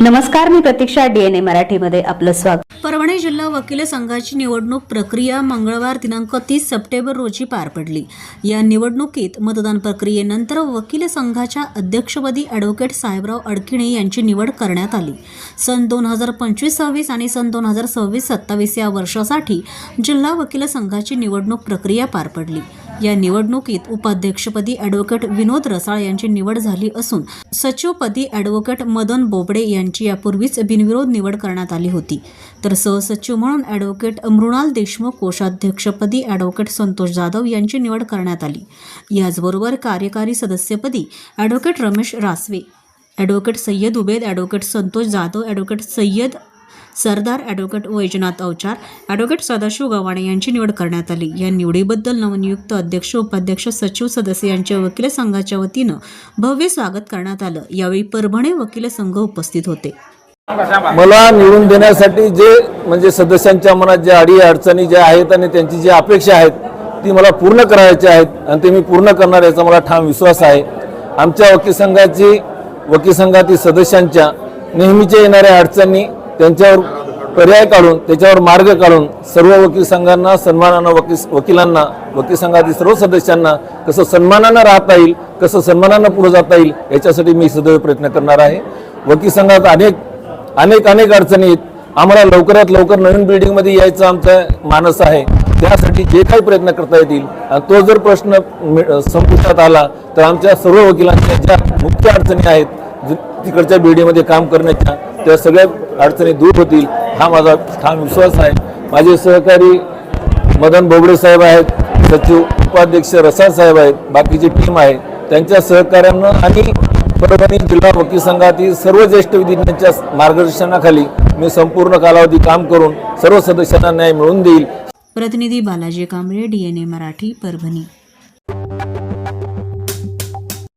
नमस्कार मी प्रतीक्षा डीएनए मराठीमध्ये आपलं स्वागत. परभणी जिल्हा वकील संघाची निवडणूक प्रक्रिया मंगळवार दिनांक तीस सप्टेंबर रोजी पार पडली. या निवडणुकीत मतदान प्रक्रियेनंतर वकील संघाच्या अध्यक्षपदी ॲडव्होकेट साहेबराव अडकिणे यांची निवड करण्यात आली. सन दोन हजार पंचवीस सव्वीस आणि सन दोन हजार सव्वीस सत्तावीस या वर्षासाठी जिल्हा वकील संघाची निवडणूक प्रक्रिया पार पडली. या निवडणुकीत उपाध्यक्षपदी ॲडव्होकेट विनोद रसाळ यांची निवड झाली असून सचिवपदी ॲडव्होकेट मदन बोबडे यांची यापूर्वीच बिनविरोध निवड करण्यात आली होती. तर सहसचिव म्हणून ॲडव्होकेट मृणाल देशमुख कोषाध्यक्षपदी ॲडव्होकेट संतोष जाधव यांची निवड करण्यात आली. याचबरोबर कार्यकारी सदस्यपदी advocate Ramesh Rasve advocate Sayyad Ubed advocate Santosh Jadhav advocate Sayyad Sardar advocate Vaijnath Avchar advocate Sadashiv Gavhane यांची निवड करण्यात आली. या निवडीबद्दल नवनियुक्त अध्यक्ष उपाध्यक्ष सचिव सदस्य यांच्या वकील संघाच्या वतीनं भव्य स्वागत करण्यात आलं. यावेळी परभणे वकील संघ उपस्थित होते. मला निवडून देण्यासाठी जे म्हणजे सदस्यांच्या मनात ज्या अडी अडचणी ज्या आहेत आणि त्यांची जी अपेक्षा आहेत ती मला पूर्ण करायच्या आहेत आणि ते मी पूर्ण करणार याचा मला ठाम विश्वास आहे. आमच्या वकील संघाची वकील संघातील सदस्यांच्या नेहमीच्या येणाऱ्या अडचणी त्यांच्यावर पर्याय काढून त्याच्यावर मार्ग काढून सर्व वकील संघांना सन्मानानं वकील वकिलांना वकील संघातील सर्व सदस्यांना कसं सन्मानानं राहता येईल कसं सन्मानानं पुढे जाता येईल याच्यासाठी मी सदैव प्रयत्न करणार आहे. वकील संघात अनेक अनेक अनेक अडचणी आहेत. आम्हाला लवकरात लवकर नवीन बिल्डिंगमध्ये यायचं आमचा मानस आहे. त्यासाठी जे काही प्रयत्न करता येतील तो जर प्रश्न मि- संपुष्टात आला तर आमच्या सर्व वकिलांच्या ज्या मुख्य अडचणी आहेत तिकडच्या बिल्डिंगमध्ये काम करण्याच्या त्या सगळ्या अडचणी दूर होतील. हा माझा ठाम विश्वास आहे. माझे सहकारी मदन बोबडे साहेब आहेत सचिव उपाध्यक्ष रसाळ साहेब आहेत बाकीची टीम आहे. त्यांच्या सहकार्यानं आणि परभणी जिल्हा वकील संघातील सर्व ज्येष्ठ विधिज्ञांच्या मार्गदर्शनाखाली मी संपूर्ण कालावधी काम करून सर्व सदस्यांना न्याय मिळवून देईल. प्रतिनिधी बालाजी कांबळे डीएनए मराठी परभणी.